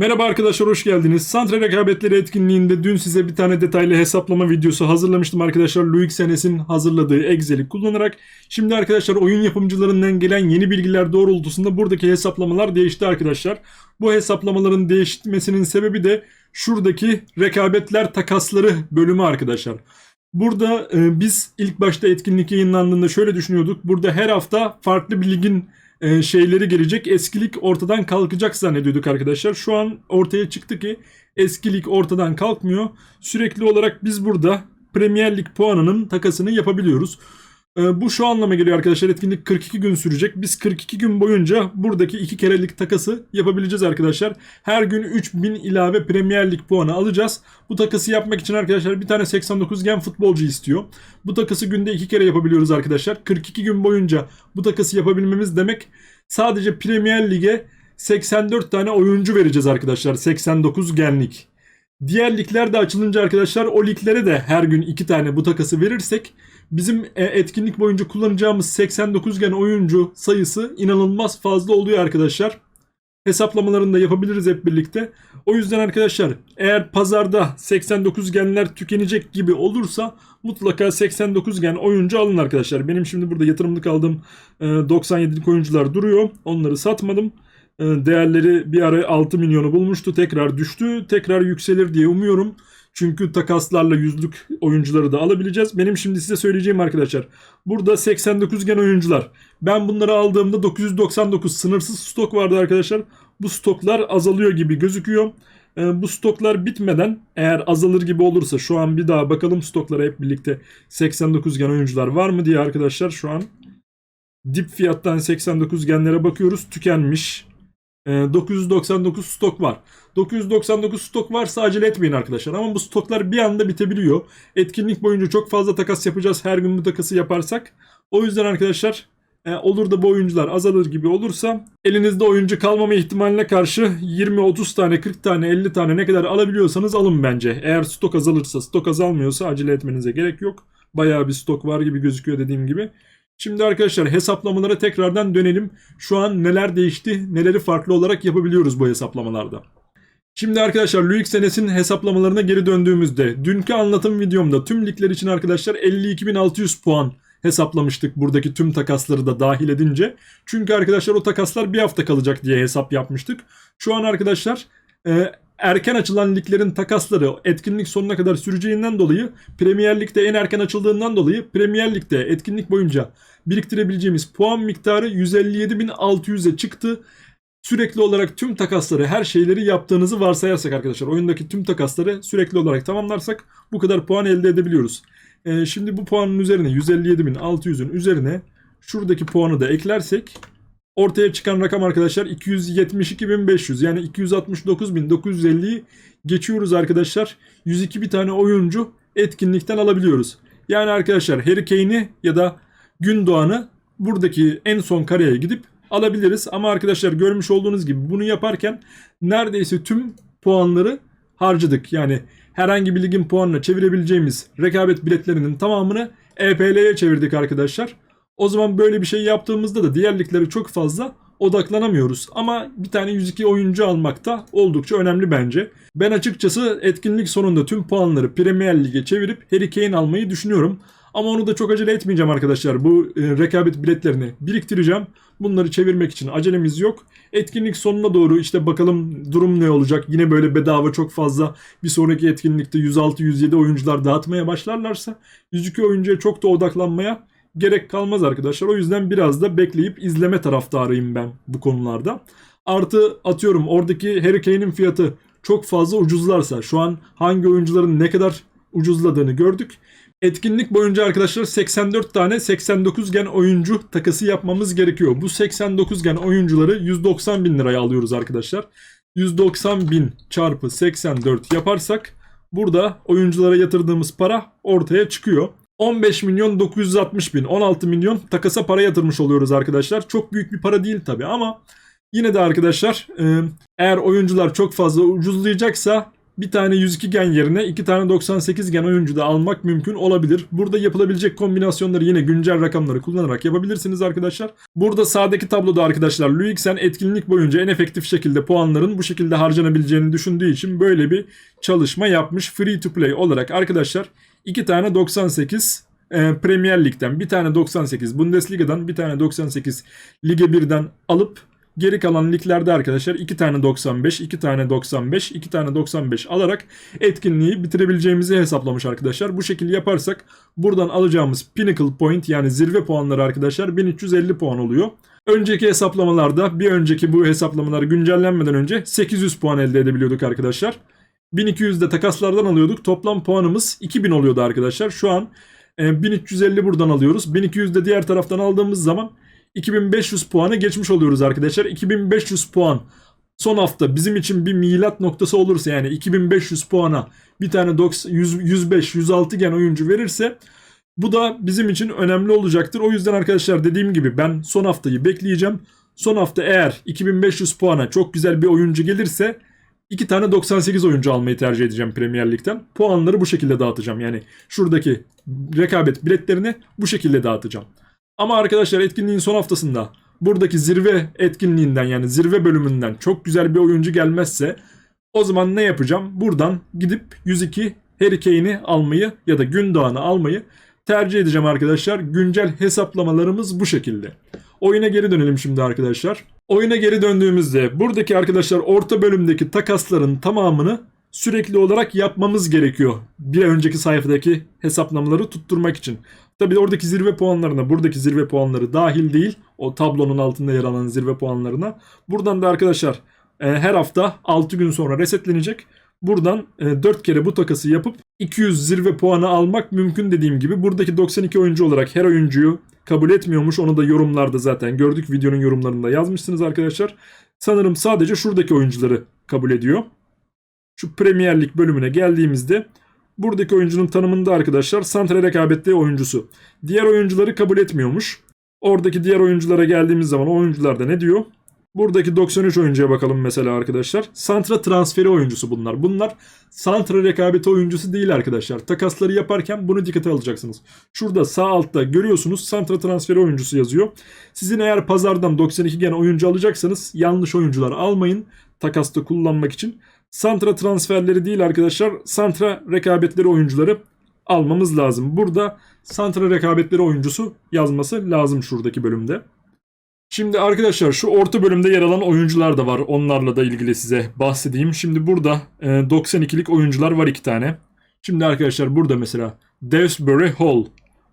Merhaba arkadaşlar hoş geldiniz. Santra rekabetleri etkinliğinde dün size bir tane detaylı hesaplama videosu hazırlamıştım arkadaşlar. Luik Senes'in hazırladığı Excel'i kullanarak. Şimdi arkadaşlar oyun yapımcılarından gelen yeni bilgiler doğrultusunda buradaki hesaplamalar değişti arkadaşlar. Bu hesaplamaların değişmesinin sebebi de şuradaki rekabetler takasları bölümü arkadaşlar. Burada e, biz ilk başta etkinlik yayınlandığında şöyle düşünüyorduk. Burada her hafta farklı bir ligin e, şeyleri gelecek. Eskilik ortadan kalkacak zannediyorduk arkadaşlar. Şu an ortaya çıktı ki eskilik ortadan kalkmıyor. Sürekli olarak biz burada Premier Lig puanının takasını yapabiliyoruz. E, bu şu anlama geliyor arkadaşlar. Etkinlik 42 gün sürecek. Biz 42 gün boyunca buradaki iki kerelik takası yapabileceğiz arkadaşlar. Her gün 3000 ilave Premier Lig puanı alacağız. Bu takası yapmak için arkadaşlar bir tane 89 gen futbolcu istiyor. Bu takası günde iki kere yapabiliyoruz arkadaşlar. 42 gün boyunca bu takası yapabilmemiz demek sadece Premier Lig'e 84 tane oyuncu vereceğiz arkadaşlar. 89 genlik. Diğer ligler de açılınca arkadaşlar o liglere de her gün iki tane bu takası verirsek bizim e, etkinlik boyunca kullanacağımız 89 gen oyuncu sayısı inanılmaz fazla oluyor arkadaşlar. Hesaplamalarını da yapabiliriz hep birlikte. O yüzden arkadaşlar eğer pazarda 89 genler tükenecek gibi olursa mutlaka 89 gen oyuncu alın arkadaşlar. Benim şimdi burada yatırımlık aldığım e, 97'lik oyuncular duruyor. Onları satmadım. E, Değerleri bir ara 6 milyonu bulmuştu. Tekrar düştü. Tekrar yükselir diye umuyorum. Çünkü takaslarla yüzlük oyuncuları da alabileceğiz. Benim şimdi size söyleyeceğim arkadaşlar. Burada 89 gen oyuncular. Ben bunları aldığımda 999 sınırsız stok vardı arkadaşlar. Bu stoklar azalıyor gibi gözüküyor. Ee, bu stoklar bitmeden eğer azalır gibi olursa şu an bir daha bakalım stoklara hep birlikte 89 gen oyuncular var mı diye arkadaşlar şu an dip fiyattan 89 genlere bakıyoruz tükenmiş. Ee, 999 stok var. 999 stok varsa acele etmeyin arkadaşlar. Ama bu stoklar bir anda bitebiliyor. Etkinlik boyunca çok fazla takas yapacağız. Her gün bu takası yaparsak. O yüzden arkadaşlar e, olur da bu oyuncular azalır gibi olursa elinizde oyuncu kalmama ihtimaline karşı 20-30 tane 40 tane 50 tane ne kadar alabiliyorsanız alın bence. Eğer stok azalırsa stok azalmıyorsa acele etmenize gerek yok. Bayağı bir stok var gibi gözüküyor dediğim gibi. Şimdi arkadaşlar hesaplamalara tekrardan dönelim. Şu an neler değişti, neleri farklı olarak yapabiliyoruz bu hesaplamalarda. Şimdi arkadaşlar Luik Senes'in hesaplamalarına geri döndüğümüzde dünkü anlatım videomda tüm ligler için arkadaşlar 52.600 puan hesaplamıştık buradaki tüm takasları da dahil edince. Çünkü arkadaşlar o takaslar bir hafta kalacak diye hesap yapmıştık. Şu an arkadaşlar e, erken açılan liglerin takasları etkinlik sonuna kadar süreceğinden dolayı Premier Lig'de en erken açıldığından dolayı Premier Lig'de etkinlik boyunca biriktirebileceğimiz puan miktarı 157.600'e çıktı. Sürekli olarak tüm takasları, her şeyleri yaptığınızı varsayarsak arkadaşlar, oyundaki tüm takasları sürekli olarak tamamlarsak bu kadar puan elde edebiliyoruz. Ee, şimdi bu puanın üzerine 157.600'ün üzerine şuradaki puanı da eklersek ortaya çıkan rakam arkadaşlar 272.500 yani 269.950'yi geçiyoruz arkadaşlar. 102 bir tane oyuncu etkinlikten alabiliyoruz. Yani arkadaşlar Harry Kane'i ya da Gündoğan'ı buradaki en son kareye gidip alabiliriz. Ama arkadaşlar görmüş olduğunuz gibi bunu yaparken neredeyse tüm puanları harcadık. Yani herhangi bir ligin puanına çevirebileceğimiz rekabet biletlerinin tamamını EPL'ye çevirdik arkadaşlar. O zaman böyle bir şey yaptığımızda da diğer liglere çok fazla odaklanamıyoruz. Ama bir tane 102 oyuncu almak da oldukça önemli bence. Ben açıkçası etkinlik sonunda tüm puanları Premier Lig'e çevirip Harry Kane almayı düşünüyorum. Ama onu da çok acele etmeyeceğim arkadaşlar. Bu e, rekabet biletlerini biriktireceğim. Bunları çevirmek için acelemiz yok. Etkinlik sonuna doğru işte bakalım durum ne olacak. Yine böyle bedava çok fazla bir sonraki etkinlikte 106-107 oyuncular dağıtmaya başlarlarsa 102 oyuncuya çok da odaklanmaya gerek kalmaz arkadaşlar. O yüzden biraz da bekleyip izleme taraftarıyım ben bu konularda. Artı atıyorum oradaki Harry Kane'in fiyatı çok fazla ucuzlarsa şu an hangi oyuncuların ne kadar ucuzladığını gördük. Etkinlik boyunca arkadaşlar 84 tane 89 gen oyuncu takası yapmamız gerekiyor. Bu 89 gen oyuncuları 190 bin liraya alıyoruz arkadaşlar. 190 bin çarpı 84 yaparsak burada oyunculara yatırdığımız para ortaya çıkıyor. 15 milyon 960 bin 16 milyon takasa para yatırmış oluyoruz arkadaşlar. Çok büyük bir para değil tabi ama yine de arkadaşlar e, eğer oyuncular çok fazla ucuzlayacaksa bir tane 102 gen yerine iki tane 98 gen oyuncu da almak mümkün olabilir. Burada yapılabilecek kombinasyonları yine güncel rakamları kullanarak yapabilirsiniz arkadaşlar. Burada sağdaki tabloda arkadaşlar Luixen etkinlik boyunca en efektif şekilde puanların bu şekilde harcanabileceğini düşündüğü için böyle bir çalışma yapmış. Free to play olarak arkadaşlar iki tane 98 e, Premier Lig'den bir tane 98 Bundesliga'dan bir tane 98 Lige 1'den alıp Geri kalan liglerde arkadaşlar 2 tane 95, 2 tane 95, 2 tane 95 alarak etkinliği bitirebileceğimizi hesaplamış arkadaşlar. Bu şekilde yaparsak buradan alacağımız Pinnacle Point yani zirve puanları arkadaşlar 1350 puan oluyor. Önceki hesaplamalarda bir önceki bu hesaplamalar güncellenmeden önce 800 puan elde edebiliyorduk arkadaşlar. 1200 de takaslardan alıyorduk. Toplam puanımız 2000 oluyordu arkadaşlar. Şu an e, 1350 buradan alıyoruz. 1200 de diğer taraftan aldığımız zaman 2500 puanı geçmiş oluyoruz arkadaşlar. 2500 puan son hafta bizim için bir milat noktası olursa yani 2500 puana bir tane 90, 100, 105, 106 gen oyuncu verirse bu da bizim için önemli olacaktır. O yüzden arkadaşlar dediğim gibi ben son haftayı bekleyeceğim. Son hafta eğer 2500 puana çok güzel bir oyuncu gelirse iki tane 98 oyuncu almayı tercih edeceğim Premier Lig'den. Puanları bu şekilde dağıtacağım. Yani şuradaki rekabet biletlerini bu şekilde dağıtacağım. Ama arkadaşlar etkinliğin son haftasında buradaki zirve etkinliğinden yani zirve bölümünden çok güzel bir oyuncu gelmezse o zaman ne yapacağım? Buradan gidip 102 Harry Kane'i almayı ya da Gündoğan'ı almayı tercih edeceğim arkadaşlar. Güncel hesaplamalarımız bu şekilde. Oyuna geri dönelim şimdi arkadaşlar. Oyuna geri döndüğümüzde buradaki arkadaşlar orta bölümdeki takasların tamamını sürekli olarak yapmamız gerekiyor. Bir önceki sayfadaki hesaplamaları tutturmak için. Tabii oradaki zirve puanlarına, buradaki zirve puanları dahil değil. O tablonun altında yer alan zirve puanlarına. Buradan da arkadaşlar e, her hafta 6 gün sonra resetlenecek. Buradan e, 4 kere bu takası yapıp 200 zirve puanı almak mümkün dediğim gibi. Buradaki 92 oyuncu olarak her oyuncuyu kabul etmiyormuş. Onu da yorumlarda zaten gördük. Videonun yorumlarında yazmışsınız arkadaşlar. Sanırım sadece şuradaki oyuncuları kabul ediyor. Şu Premier Lig bölümüne geldiğimizde buradaki oyuncunun tanımında arkadaşlar santre rekabetli oyuncusu. Diğer oyuncuları kabul etmiyormuş. Oradaki diğer oyunculara geldiğimiz zaman o oyuncular da ne diyor? Buradaki 93 oyuncuya bakalım mesela arkadaşlar. Santra transferi oyuncusu bunlar. Bunlar Santra rekabeti oyuncusu değil arkadaşlar. Takasları yaparken bunu dikkate alacaksınız. Şurada sağ altta görüyorsunuz Santra transferi oyuncusu yazıyor. Sizin eğer pazardan 92 gen oyuncu alacaksanız yanlış oyuncular almayın. Takasta kullanmak için. Santra transferleri değil arkadaşlar. Santra rekabetleri oyuncuları almamız lazım. Burada Santra rekabetleri oyuncusu yazması lazım şuradaki bölümde. Şimdi arkadaşlar şu orta bölümde yer alan oyuncular da var. Onlarla da ilgili size bahsedeyim. Şimdi burada e, 92'lik oyuncular var iki tane. Şimdi arkadaşlar burada mesela Devsbury Hall.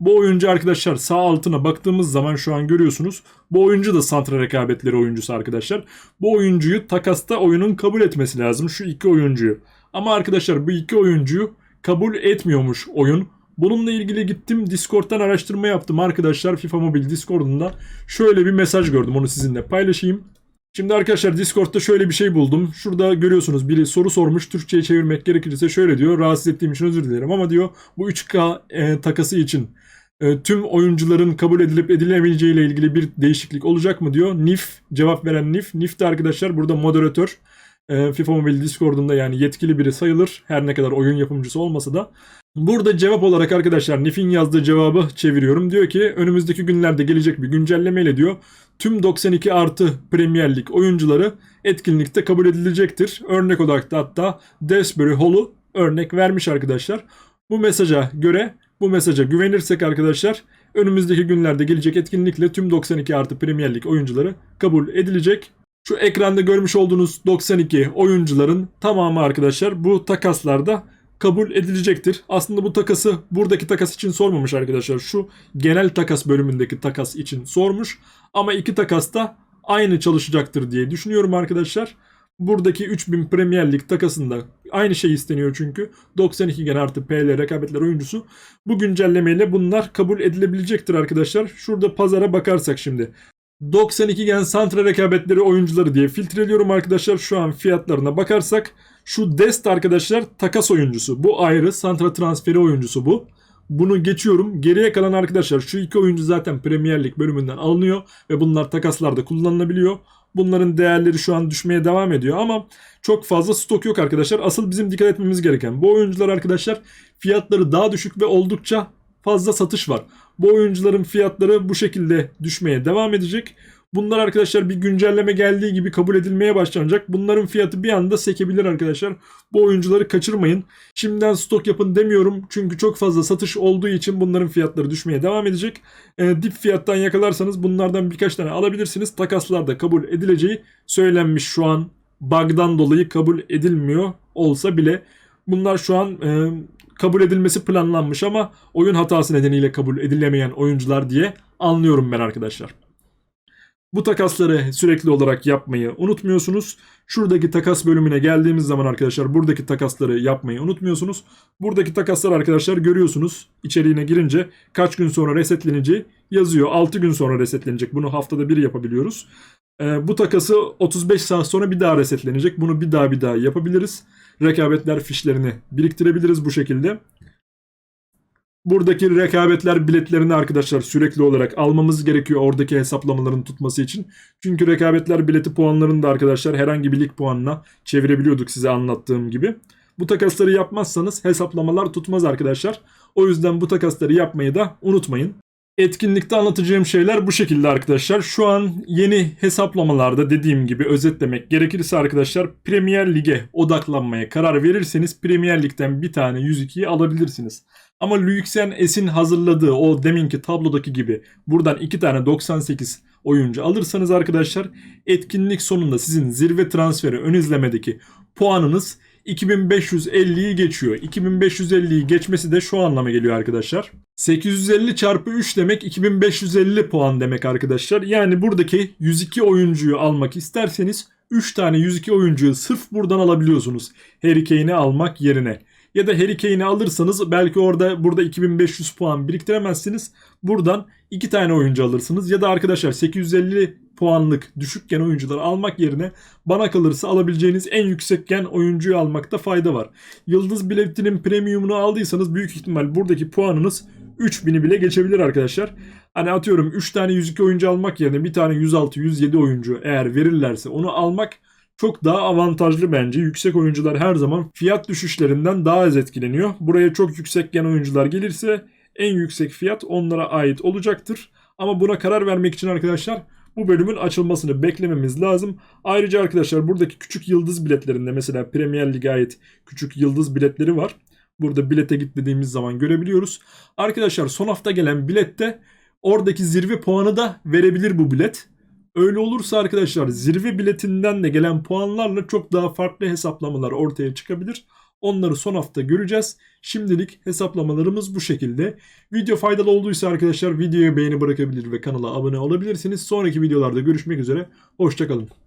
Bu oyuncu arkadaşlar sağ altına baktığımız zaman şu an görüyorsunuz. Bu oyuncu da santra rekabetleri oyuncusu arkadaşlar. Bu oyuncuyu takasta oyunun kabul etmesi lazım. Şu iki oyuncuyu. Ama arkadaşlar bu iki oyuncuyu kabul etmiyormuş oyun. Bununla ilgili gittim Discord'dan araştırma yaptım arkadaşlar FIFA Mobile Discord'unda. Şöyle bir mesaj gördüm onu sizinle paylaşayım. Şimdi arkadaşlar Discord'da şöyle bir şey buldum. Şurada görüyorsunuz biri soru sormuş. Türkçe'ye çevirmek gerekirse şöyle diyor. Rahatsız ettiğim için özür dilerim ama diyor bu 3K e, takası için e, tüm oyuncuların kabul edilip edilemeyeceği ile ilgili bir değişiklik olacak mı diyor. NIF cevap veren NIF. NIF de arkadaşlar burada moderatör. E, FIFA Mobile Discord'unda yani yetkili biri sayılır. Her ne kadar oyun yapımcısı olmasa da. Burada cevap olarak arkadaşlar Nif'in yazdığı cevabı çeviriyorum. Diyor ki önümüzdeki günlerde gelecek bir güncellemeyle diyor tüm 92 artı Premier Lig oyuncuları etkinlikte kabul edilecektir. Örnek olarak da hatta Desbury Hall'u örnek vermiş arkadaşlar. Bu mesaja göre bu mesaja güvenirsek arkadaşlar önümüzdeki günlerde gelecek etkinlikle tüm 92 artı Premier Lig oyuncuları kabul edilecek. Şu ekranda görmüş olduğunuz 92 oyuncuların tamamı arkadaşlar bu takaslarda kabul edilecektir. Aslında bu takası buradaki takas için sormamış arkadaşlar. Şu genel takas bölümündeki takas için sormuş. Ama iki takas da aynı çalışacaktır diye düşünüyorum arkadaşlar. Buradaki 3000 Premier Lig takasında aynı şey isteniyor çünkü. 92 gen artı PL rekabetler oyuncusu. Bu güncellemeyle bunlar kabul edilebilecektir arkadaşlar. Şurada pazara bakarsak şimdi. 92 gen santra rekabetleri oyuncuları diye filtreliyorum arkadaşlar. Şu an fiyatlarına bakarsak şu Dest arkadaşlar takas oyuncusu. Bu ayrı santra transferi oyuncusu bu. Bunu geçiyorum. Geriye kalan arkadaşlar şu iki oyuncu zaten Premier Lig bölümünden alınıyor ve bunlar takaslarda kullanılabiliyor. Bunların değerleri şu an düşmeye devam ediyor ama çok fazla stok yok arkadaşlar. Asıl bizim dikkat etmemiz gereken bu oyuncular arkadaşlar fiyatları daha düşük ve oldukça fazla satış var. Bu oyuncuların fiyatları bu şekilde düşmeye devam edecek. Bunlar arkadaşlar bir güncelleme geldiği gibi kabul edilmeye başlanacak. Bunların fiyatı bir anda sekebilir arkadaşlar. Bu oyuncuları kaçırmayın. Şimdiden stok yapın demiyorum. Çünkü çok fazla satış olduğu için bunların fiyatları düşmeye devam edecek. E, dip fiyattan yakalarsanız bunlardan birkaç tane alabilirsiniz. Takaslar da kabul edileceği söylenmiş şu an. Bug'dan dolayı kabul edilmiyor olsa bile. Bunlar şu an e, kabul edilmesi planlanmış ama oyun hatası nedeniyle kabul edilemeyen oyuncular diye anlıyorum ben arkadaşlar. Bu takasları sürekli olarak yapmayı unutmuyorsunuz. Şuradaki takas bölümüne geldiğimiz zaman arkadaşlar buradaki takasları yapmayı unutmuyorsunuz. Buradaki takaslar arkadaşlar görüyorsunuz. İçeriğine girince kaç gün sonra resetleneceği yazıyor. 6 gün sonra resetlenecek. Bunu haftada bir yapabiliyoruz. Ee, bu takası 35 saat sonra bir daha resetlenecek. Bunu bir daha bir daha yapabiliriz. Rekabetler fişlerini biriktirebiliriz bu şekilde. Buradaki rekabetler biletlerini arkadaşlar sürekli olarak almamız gerekiyor oradaki hesaplamaların tutması için. Çünkü rekabetler bileti puanlarını da arkadaşlar herhangi bir lig puanına çevirebiliyorduk size anlattığım gibi. Bu takasları yapmazsanız hesaplamalar tutmaz arkadaşlar. O yüzden bu takasları yapmayı da unutmayın. Etkinlikte anlatacağım şeyler bu şekilde arkadaşlar. Şu an yeni hesaplamalarda dediğim gibi özetlemek gerekirse arkadaşlar Premier Lig'e odaklanmaya karar verirseniz Premier Lig'den bir tane 102'yi alabilirsiniz. Ama Luixen S'in hazırladığı o deminki tablodaki gibi buradan iki tane 98 oyuncu alırsanız arkadaşlar etkinlik sonunda sizin zirve transferi ön izlemedeki puanınız 2550'yi geçiyor. 2550'yi geçmesi de şu anlama geliyor arkadaşlar. 850 çarpı 3 demek 2550 puan demek arkadaşlar. Yani buradaki 102 oyuncuyu almak isterseniz 3 tane 102 oyuncuyu sırf buradan alabiliyorsunuz. Harry Kane'i almak yerine. Ya da Harry Kane'i alırsanız belki orada burada 2500 puan biriktiremezsiniz. Buradan 2 tane oyuncu alırsınız. Ya da arkadaşlar 850 puanlık düşükken oyuncuları almak yerine bana kalırsa alabileceğiniz en yüksekken oyuncuyu almakta fayda var. Yıldız biletinin premiumunu aldıysanız büyük ihtimal buradaki puanınız 3000'i bile geçebilir arkadaşlar. Hani atıyorum 3 tane 102 oyuncu almak yerine bir tane 106-107 oyuncu eğer verirlerse onu almak çok daha avantajlı bence. Yüksek oyuncular her zaman fiyat düşüşlerinden daha az etkileniyor. Buraya çok yüksekken oyuncular gelirse en yüksek fiyat onlara ait olacaktır. Ama buna karar vermek için arkadaşlar bu bölümün açılmasını beklememiz lazım. Ayrıca arkadaşlar buradaki küçük yıldız biletlerinde mesela Premier Lig'e ait küçük yıldız biletleri var. Burada bilete git dediğimiz zaman görebiliyoruz. Arkadaşlar son hafta gelen bilette oradaki zirve puanı da verebilir bu bilet. Öyle olursa arkadaşlar zirve biletinden de gelen puanlarla çok daha farklı hesaplamalar ortaya çıkabilir. Onları son hafta göreceğiz. Şimdilik hesaplamalarımız bu şekilde. Video faydalı olduysa arkadaşlar videoya beğeni bırakabilir ve kanala abone olabilirsiniz. Sonraki videolarda görüşmek üzere. Hoşçakalın.